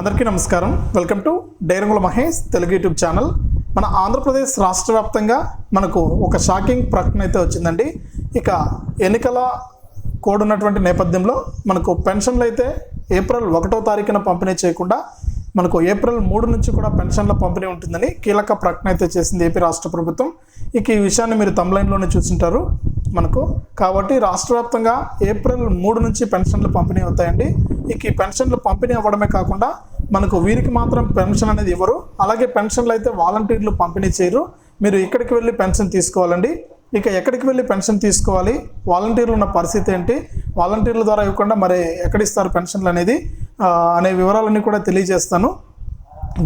అందరికీ నమస్కారం. Welcome to Dairangula Mahesh Telugu YouTube channel. మన ఆంధ్రప్రదేశ్ రాష్ట్ర వ్యాప్తంగా మనకు ఒక షాకింగ్ ప్రకటన అయితే వచ్చిందండి. ఇక ఎన్నికల కోడ్ ఉన్నటువంటి నేపథ్యంలో మనకు పెన్షన్లు అయితే ఏప్రిల్ ఒకటో తారీఖున పంపిణీ చేయకుండా మనకు ఏప్రిల్ మూడు నుంచి కూడా పెన్షన్ల పంపిణీ ఉంటుందని కీలక ప్రకటన అయితే చేసింది ఏపీ రాష్ట్ర ప్రభుత్వం. ఇక ఈ విషయాన్ని మీరు తమ్లైన్లోనే చూసింటారు మనకు. కాబట్టి రాష్ట్ర వ్యాప్తంగా ఏప్రిల్ మూడు నుంచి పెన్షన్లు పంపిణీ అవుతాయండి. ఇక ఈ పెన్షన్లు పంపిణీ అవ్వడమే కాకుండా మనకు వీరికి మాత్రం పెన్షన్ అనేది ఇవ్వరు. అలాగే పెన్షన్లు అయితే వాలంటీర్లు పంపిణీ చేయరు. మీరు ఇక్కడికి వెళ్ళి పెన్షన్ తీసుకోవాలండి. ఇక ఎక్కడికి వెళ్ళి పెన్షన్ తీసుకోవాలి? వాలంటీర్లు ఉన్న పరిస్థితి ఏంటి? వాలంటీర్ల ద్వారా ఇవ్వకుండా మరి ఎక్కడ ఇస్తారు పెన్షన్లు అనేది? అనే వివరాలన్నీ కూడా తెలియజేస్తాను.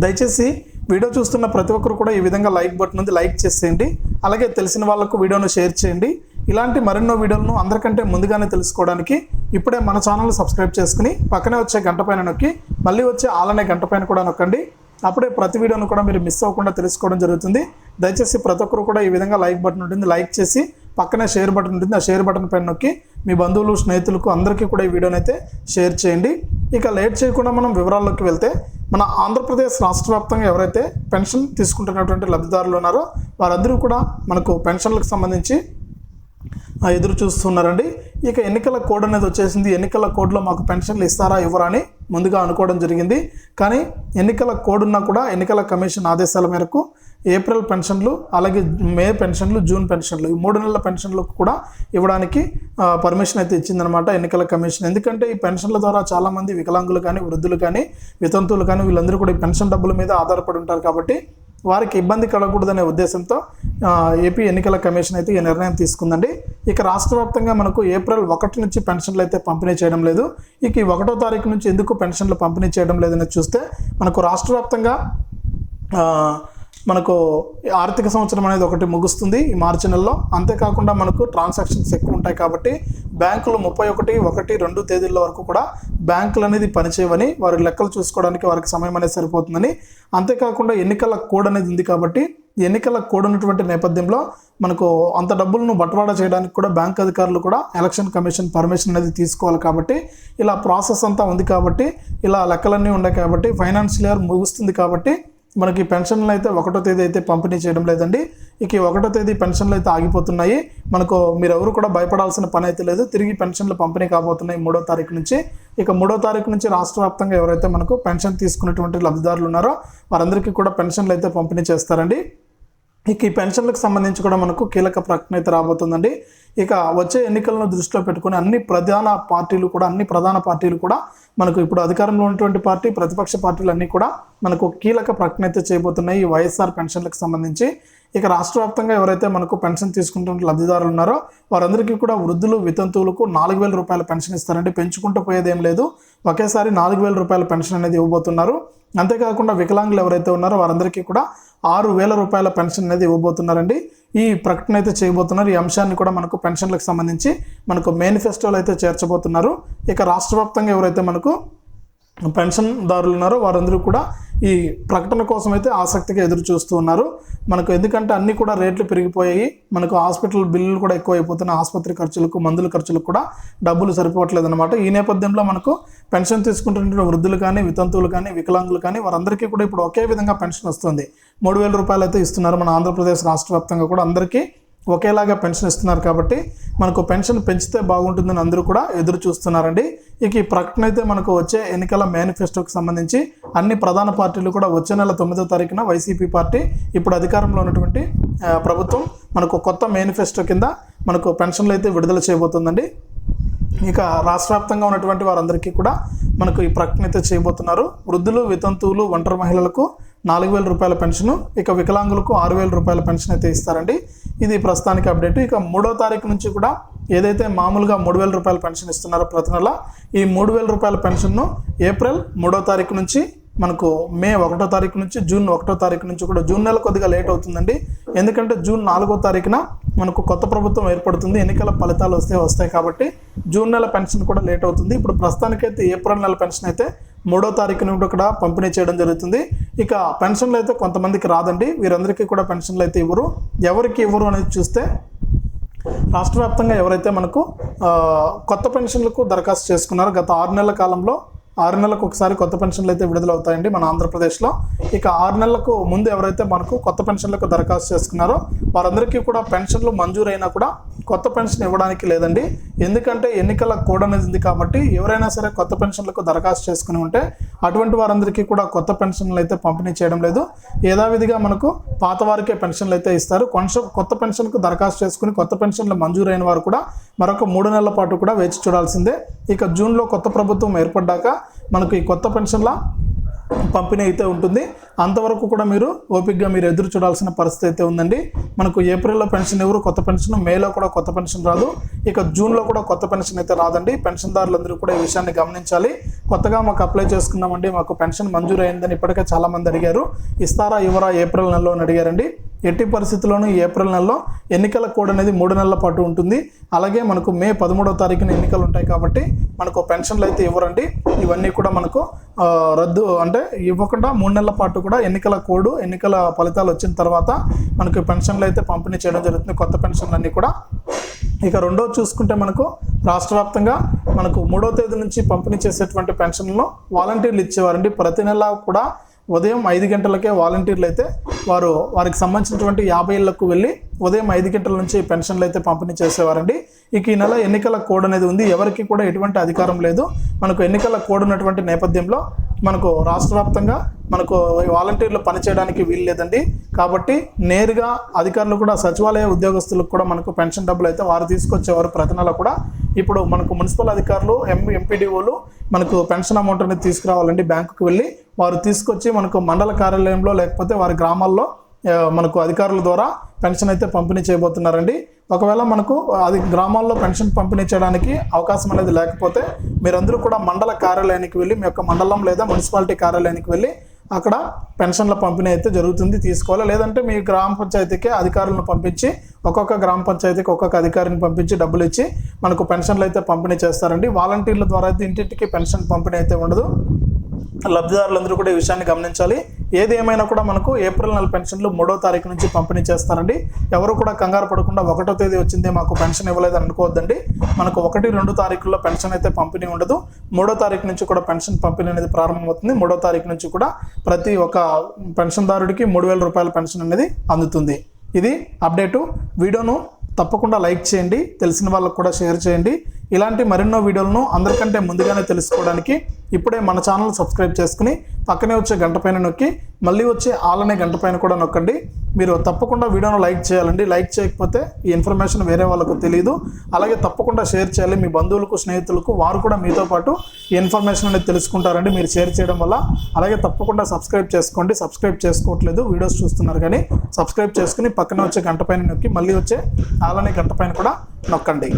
దయచేసి వీడియో చూస్తున్న ప్రతి ఒక్కరు కూడా ఈ విధంగా లైక్ బటన్ ఉంది లైక్ చేసేయండి. అలాగే తెలిసిన వాళ్ళకు వీడియోను షేర్ చేయండి. ఇలాంటి మరెన్నో వీడియోలను అందరికంటే ముందుగానే తెలుసుకోవడానికి ఇప్పుడే మన ఛానల్ సబ్స్క్రైబ్ చేసుకుని పక్కనే వచ్చే గంట పైన నొక్కి మళ్ళీ వచ్చే ఆలనే గంట పైన కూడా నొక్కండి. అప్పుడే ప్రతి వీడియోను కూడా మీరు మిస్ అవ్వకుండా తెలుసుకోవడం జరుగుతుంది. దయచేసి ప్రతి ఒక్కరు కూడా ఈ విధంగా లైక్ బటన్ ఉంటుంది లైక్ చేసి పక్కనే షేర్ బటన్ ఉంటుంది. ఆ షేర్ బటన్ పైన నొక్కి మీ బంధువులు స్నేహితులకు అందరికీ కూడా ఈ వీడియోని అయితే షేర్ చేయండి. ఇక లేట్ చేయకుండా మనం వివరాల్లోకి వెళ్తే మన ఆంధ్రప్రదేశ్ రాష్ట్ర వ్యాప్తంగా ఎవరైతే పెన్షన్ తీసుకుంటున్నటువంటి లబ్ధిదారులు ఉన్నారో వారందరూ కూడా మనకు పెన్షన్లకు సంబంధించి ఎదురు చూస్తున్నారండి ఇక ఎన్నికల కోడ్ అనేది వచ్చేసింది. ఎన్నికల కోడ్లో మాకు పెన్షన్లు ఇస్తారా ఇవ్వరా అని ముందుగా అనుకోవడం జరిగింది. కానీ ఎన్నికల కోడ్ ఉన్నా కూడా ఎన్నికల కమిషన్ ఆదేశాల మేరకు ఏప్రిల్ పెన్షన్లు అలాగే మే పెన్షన్లు జూన్ పెన్షన్లు ఈ మూడు నెలల పెన్షన్లు కూడా ఇవ్వడానికి పర్మిషన్ అయితే ఇచ్చిందనమాట ఎన్నికల కమిషన్. ఎందుకంటే ఈ పెన్షన్ల ద్వారా చాలామంది వికలాంగులు కానీ వృద్ధులు కానీ వితంతువులు కానీ వీళ్ళందరూ కూడా ఈ పెన్షన్ డబ్బుల మీద ఆధారపడి ఉంటారు కాబట్టి వారికి ఇబ్బంది కలగకూడదనే ఉద్దేశంతో ఏపీ ఎన్నికల కమిషన్ అయితే ఈ నిర్ణయం తీసుకుందండి. ఇక రాష్ట్ర వ్యాప్తంగా మనకు ఏప్రిల్ ఒకటి నుంచి పెన్షన్లు అయితే పంపిణీ చేయడం లేదు. ఇక ఈ ఒకటో తారీఖు నుంచి ఎందుకు పెన్షన్లు పంపిణీ చేయడం లేదని చూస్తే మనకు రాష్ట్ర వ్యాప్తంగా మనకు ఆర్థిక సంవత్సరం అనేది ఒకటి ముగుస్తుంది ఈ మార్చి నెలలో. అంతేకాకుండా మనకు ట్రాన్సాక్షన్స్ ఎక్కువ ఉంటాయి కాబట్టి బ్యాంకులు ముప్పై ఒకటి ఒకటి రెండు తేదీల వరకు కూడా బ్యాంకులు అనేది పనిచేయవని వారి లెక్కలు చూసుకోవడానికి వారికి సమయం అనేది సరిపోతుందని. అంతేకాకుండా ఎన్నికల కోడ్ అనేది ఉంది కాబట్టి ఎన్నికల కోడ్ ఉన్నటువంటి నేపథ్యంలో మనకు అంత డబ్బులను బట్వాడా చేయడానికి కూడా బ్యాంక్ అధికారులు కూడా ఎలక్షన్ కమిషన్ పర్మిషన్ అనేది తీసుకోవాలి కాబట్టి ఇలా ప్రాసెస్ అంతా ఉంది కాబట్టి ఇలా లెక్కలన్నీ ఉన్నాయి కాబట్టి ఫైనాన్షియల్ ఇయర్ ముగుస్తుంది కాబట్టి మనకి పెన్షన్లు అయితే ఒకటో తేదీ అయితే పంపిణీ చేయడం లేదండి. ఇక ఒకటో తేదీ పెన్షన్లు అయితే ఆగిపోతున్నాయి. మనకు మీరు ఎవరు కూడా భయపడాల్సిన పని అయితే లేదు. తిరిగి పెన్షన్లు పంపిణీ కాబోతున్నాయి మూడో తారీఖు నుంచి. ఇక మూడో తారీఖు నుంచి రాష్ట్ర వ్యాప్తంగా ఎవరైతే మనకు పెన్షన్ తీసుకున్నటువంటి లబ్ధిదారులు ఉన్నారో వారందరికీ కూడా పెన్షన్లు అయితే పంపిణీ చేస్తారండి. ఇక ఈ పెన్షన్లకు సంబంధించి కూడా మనకు కీలక ప్రకటన అయితే రాబోతుందండి. ఇక వచ్చే ఎన్నికలను దృష్టిలో పెట్టుకుని అన్ని ప్రధాన పార్టీలు కూడా అన్ని ప్రధాన పార్టీలు కూడా మనకు ఇప్పుడు అధికారంలో ఉన్నటువంటి పార్టీ ప్రతిపక్ష పార్టీలు అన్నీ కూడా మనకు కీలక ప్రకటన అయితే చేయబోతున్నాయి ఈ వైఎస్ఆర్ పెన్షన్లకు సంబంధించి. ఇక రాష్ట్ర వ్యాప్తంగా ఎవరైతే మనకు పెన్షన్ తీసుకుంటున్న లబ్ధిదారులు ఉన్నారో వారందరికీ కూడా వృద్ధులు వితంతువులకు నాలుగు వేల రూపాయల పెన్షన్ ఇస్తారండి. పెంచుకుంటూ పోయేది ఏం లేదు. ఒకేసారి నాలుగు వేల రూపాయల పెన్షన్ అనేది ఇవ్వబోతున్నారు. అంతేకాకుండా వికలాంగులు ఎవరైతే ఉన్నారో వారందరికీ కూడా ఆరు వేల రూపాయల పెన్షన్ అనేది ఇవ్వబోతున్నారండి. ఈ ప్రకటన అయితే చేయబోతున్నారు. ఈ అంశాన్ని కూడా మనకు పెన్షన్లకు సంబంధించి మనకు మేనిఫెస్టోలు అయితే చేర్చబోతున్నారు. ఇక రాష్ట్ర వ్యాప్తంగా ఎవరైతే మనకు పెన్షన్దారులు ఉన్నారో వారందరూ కూడా ఈ ప్రకటన కోసం అయితే ఆసక్తిగా ఎదురు చూస్తూ ఉన్నారు. మనకు ఎందుకంటే అన్నీ కూడా రేట్లు పెరిగిపోయాయి. మనకు హాస్పిటల్ బిల్లులు కూడా ఎక్కువ అయిపోతున్నాయి ఆసుపత్రి ఖర్చులకు మందుల ఖర్చులకు కూడా డబ్బులు సరిపోవట్లేదు అనమాట ఈ నేపథ్యంలో మనకు పెన్షన్ తీసుకుంటున్న వృద్ధులు కానీ వితంతువులు కానీ వికలాంగులు కానీ వారందరికీ కూడా ఇప్పుడు ఒకే విధంగా పెన్షన్ వస్తుంది. మూడు వేల రూపాయలు అయితే ఇస్తున్నారు మన ఆంధ్రప్రదేశ్ రాష్ట్ర వ్యాప్తంగా కూడా అందరికీ. ఒకేలాగా పెన్షన్ ఇస్తున్నారు కాబట్టి మనకు పెన్షన్ పెంచితే బాగుంటుందని అందరూ కూడా ఎదురు చూస్తున్నారండి. ఇక ఈ ప్రకటన అయితే మనకు వచ్చే ఎన్నికల మేనిఫెస్టోకి సంబంధించి అన్ని ప్రధాన పార్టీలు కూడా వచ్చే నెల తొమ్మిదో తారీఖున వైసీపీ పార్టీ ఇప్పుడు అధికారంలో ఉన్నటువంటి ప్రభుత్వం మనకు కొత్త మేనిఫెస్టో కింద మనకు పెన్షన్లు అయితే విడుదల చేయబోతుందండి. ఇక రాష్ట్ర వ్యాప్తంగా ఉన్నటువంటి వారందరికీ కూడా మనకు ఈ ప్రకటన అయితే చేయబోతున్నారు. వృద్ధులు వితంతువులు ఒంటరి మహిళలకు నాలుగు వేల రూపాయల పెన్షను ఇక వికలాంగులకు ఆరు వేల రూపాయల పెన్షన్ అయితే ఇస్తారండి. ఇది ప్రస్తుతానికి అప్డేట్. ఇక మూడో తారీఖు నుంచి కూడా ఏదైతే మామూలుగా మూడు వేల రూపాయల పెన్షన్ ఇస్తున్నారో ప్రతి నెల ఈ మూడు వేల రూపాయల పెన్షన్ను ఏప్రిల్ మూడో తారీఖు నుంచి మనకు మే ఒకటో తారీఖు నుంచి జూన్ ఒకటో తారీఖు నుంచి కూడా జూన్ నెల కొద్దిగా లేట్ అవుతుందండి. ఎందుకంటే జూన్ నాలుగో తారీఖున మనకు కొత్త ప్రభుత్వం ఏర్పడుతుంది ఎన్నికల ఫలితాలు వస్తే వస్తాయి కాబట్టి జూన్ నెల పెన్షన్ కూడా లేట్ అవుతుంది. ఇప్పుడు ప్రస్తుతానికైతే ఏప్రిల్ నెల పెన్షన్ అయితే మూడో తారీఖు నుండి కూడా పంపిణీ చేయడం జరుగుతుంది. ఇక పెన్షన్లు అయితే కొంతమందికి రాదండి. వీరందరికీ కూడా పెన్షన్లు అయితే ఇవ్వరు. ఎవరికి ఇవ్వరు అనేది చూస్తే రాష్ట్ర వ్యాప్తంగా ఎవరైతే మనకు కొత్త పెన్షన్లకు దరఖాస్తు చేసుకున్నారో గత ఆరు నెలల కాలంలో ఆరు నెలలకు ఒకసారి కొత్త పెన్షన్లు అయితే విడుదలవుతాయండి మన ఆంధ్రప్రదేశ్లో. ఇక ఆరు నెలలకు ముందు ఎవరైతే మనకు కొత్త పెన్షన్లకు దరఖాస్తు చేసుకున్నారో వారందరికీ కూడా పెన్షన్లు మంజూరైనా కూడా కొత్త పెన్షన్ ఇవ్వడానికి లేదండి. ఎందుకంటే ఎన్నికల కోడ్ అనేది కాబట్టి ఎవరైనా సరే కొత్త పెన్షన్లకు దరఖాస్తు చేసుకుని ఉంటే అటువంటి వారందరికీ కూడా కొత్త పెన్షన్లు అయితే పంపిణీ చేయడం లేదు. యథావిధిగా మనకు పాత వారికే పెన్షన్లు అయితే ఇస్తారు. కొంచెం కొత్త పెన్షన్కు దరఖాస్తు చేసుకుని కొత్త పెన్షన్లు మంజూరైన వారు కూడా మరొక మూడు నెలల పాటు కూడా వేచి చూడాల్సిందే. ఇక జూన్లో కొత్త ప్రభుత్వం ఏర్పడ్డాక మనకు ఈ కొత్త పెన్షన్ల పంపిణీ అయితే ఉంటుంది. అంతవరకు కూడా మీరు ఓపిక్గా మీరు ఎదురు చూడాల్సిన పరిస్థితి అయితే ఉందండి. మనకు ఏప్రిల్లో పెన్షన్ ఎవరు కొత్త పెన్షన్ మేలో కూడా కొత్త పెన్షన్ రాదు. ఇక జూన్లో కూడా కొత్త పెన్షన్ అయితే రాదండి. పెన్షన్దారులందరూ కూడా ఈ విషయాన్ని గమనించాలి. కొత్తగా మాకు అప్లై చేసుకున్నామండి. మాకు పెన్షన్ మంజూరు అయిందని ఇప్పటికే చాలామంది అడిగారు. ఇస్తారా ఇవ్వరా ఏప్రిల్ నెలలో అని అడిగారండి. ఎట్టి పరిస్థితుల్లోనూ ఏప్రిల్ నెలలో ఎన్నికల కోడ్ అనేది మూడు నెలల పాటు ఉంటుంది. అలాగే మనకు మే పదమూడవ తారీఖున ఎన్నికలు ఉంటాయి కాబట్టి మనకు పెన్షన్లు అయితే ఇవ్వరండి. ఇవన్నీ కూడా మనకు రద్దు అంటే ఇవ్వకుండా మూడు నెలల పాటు కూడా ఎన్నికల కోడ్ ఎన్నికల ఫలితాలు వచ్చిన తర్వాత మనకు పెన్షన్లు అయితే పంపిణీ చేయడం జరుగుతుంది. కొత్త పెన్షన్లు అన్నీ కూడా. ఇక రెండో చూసుకుంటే మనకు రాష్ట్ర వ్యాప్తంగా మనకు మూడో తేదీ నుంచి పంపిణీ చేసేటువంటి పెన్షన్లను వాలంటీర్లు ఇచ్చేవారండి. ప్రతి నెల కూడా ఉదయం ఐదు గంటలకే వాలంటీర్లు అయితే వారు వారికి సంబంధించినటువంటి యాభై ఇళ్ళకు వెళ్ళి ఉదయం ఐదు గంటల నుంచి పెన్షన్లు అయితే పంపిణీ చేసేవారండి. ఇక ఈ నెల ఎన్నికల కోడ్ అనేది ఉంది. ఎవరికి కూడా ఎటువంటి అధికారం లేదు. మనకు ఎన్నికల కోడ్ ఉన్నటువంటి నేపథ్యంలో మనకు రాష్ట్ర వ్యాప్తంగా మనకు వాలంటీర్లు పనిచేయడానికి వీలు లేదండి. కాబట్టి నేరుగా అధికారులు కూడా సచివాలయ ఉద్యోగస్తులకు కూడా మనకు పెన్షన్ డబ్బులు అయితే వారు తీసుకొచ్చేవారు ప్రతి నెల కూడా. ఇప్పుడు మనకు మున్సిపల్ అధికారులు ఎం ఎంపీడీఓలు మనకు పెన్షన్ అమౌంట్ అనేది తీసుకురావాలండి. బ్యాంకుకి వెళ్ళి వారు తీసుకొచ్చి మనకు మండల కార్యాలయంలో లేకపోతే వారి గ్రామాల్లో మనకు అధికారుల ద్వారా పెన్షన్ అయితే పంపిణీ చేయబోతున్నారండి. ఒకవేళ మనకు అది గ్రామాల్లో పెన్షన్ పంపిణీ చేయడానికి అవకాశం అనేది లేకపోతే మీరందరూ కూడా మండల కార్యాలయానికి వెళ్ళి మీ యొక్క మండలం లేదా మున్సిపాలిటీ కార్యాలయానికి వెళ్ళి అక్కడ పెన్షన్ల పంపిణీ అయితే జరుగుతుంది తీసుకోవాలి. లేదంటే మీ గ్రామ పంచాయతీకి అధికారులను పంపించి ఒక్కొక్క గ్రామ పంచాయతీకి ఒక్కొక్క అధికారిని పంపించి డబ్బులు ఇచ్చి మనకు పెన్షన్లు అయితే పంపిణీ చేస్తారండి. వాలంటీర్ల ద్వారా అయితే ఇంటింటికి పెన్షన్ పంపిణీ అయితే ఉండదు. లబ్ధిదారులందరూ కూడా ఈ విషయాన్ని గమనించాలి. ఏది ఏమైనా కూడా మనకు ఏప్రిల్ నెల పెన్షన్లు మూడో తారీఖు నుంచి పంపిణీ చేస్తారండి. ఎవరు కూడా కంగారు పడకుండా ఒకటో తేదీ వచ్చింది మాకు పెన్షన్ ఇవ్వలేదని అనుకోవద్దండి. మనకు ఒకటి రెండు తారీఖుల్లో పెన్షన్ అయితే పంపిణీ ఉండదు. మూడో తారీఖు నుంచి కూడా పెన్షన్ పంపిణీ అనేది ప్రారంభమవుతుంది. మూడో తారీఖు నుంచి కూడా ప్రతి ఒక్క పెన్షన్దారుడికి మూడు వేల రూపాయల పెన్షన్ అనేది అందుతుంది. ఇది అప్డేటు. వీడియోను తప్పకుండా లైక్ చేయండి. తెలిసిన వాళ్ళకు కూడా షేర్ చేయండి. ఇలాంటి మరెన్నో వీడియోలను అందరికంటే ముందుగానే తెలుసుకోవడానికి ఇప్పుడే మన ఛానల్ సబ్స్క్రైబ్ చేసుకుని పక్కనే వచ్చే గంట పైన నొక్కి మళ్ళీ వచ్చే ఆలనే గంట పైన కూడా నొక్కండి. మీరు తప్పకుండా వీడియోను లైక్ చేయాలండి. లైక్ చేయకపోతే ఈ ఇన్ఫర్మేషన్ వేరే వాళ్ళకు తెలియదు అలాగే తప్పకుండా షేర్ చేయాలి. మీ బంధువులకు స్నేహితులకు వారు కూడా మీతో పాటు ఈ ఇన్ఫర్మేషన్ అనేది తెలుసుకుంటారండి. మీరు షేర్ చేయడం వల్ల. అలాగే తప్పకుండా సబ్స్క్రైబ్ చేసుకోండి. సబ్స్క్రైబ్ చేసుకోవట్లేదు. వీడియోస్ చూస్తున్నారు కానీ సబ్స్క్రైబ్ చేసుకుని పక్కన వచ్చే గంట పైన నొక్కి మళ్ళీ వచ్చే ఆలనే గంట పైన కూడా నొక్కండి.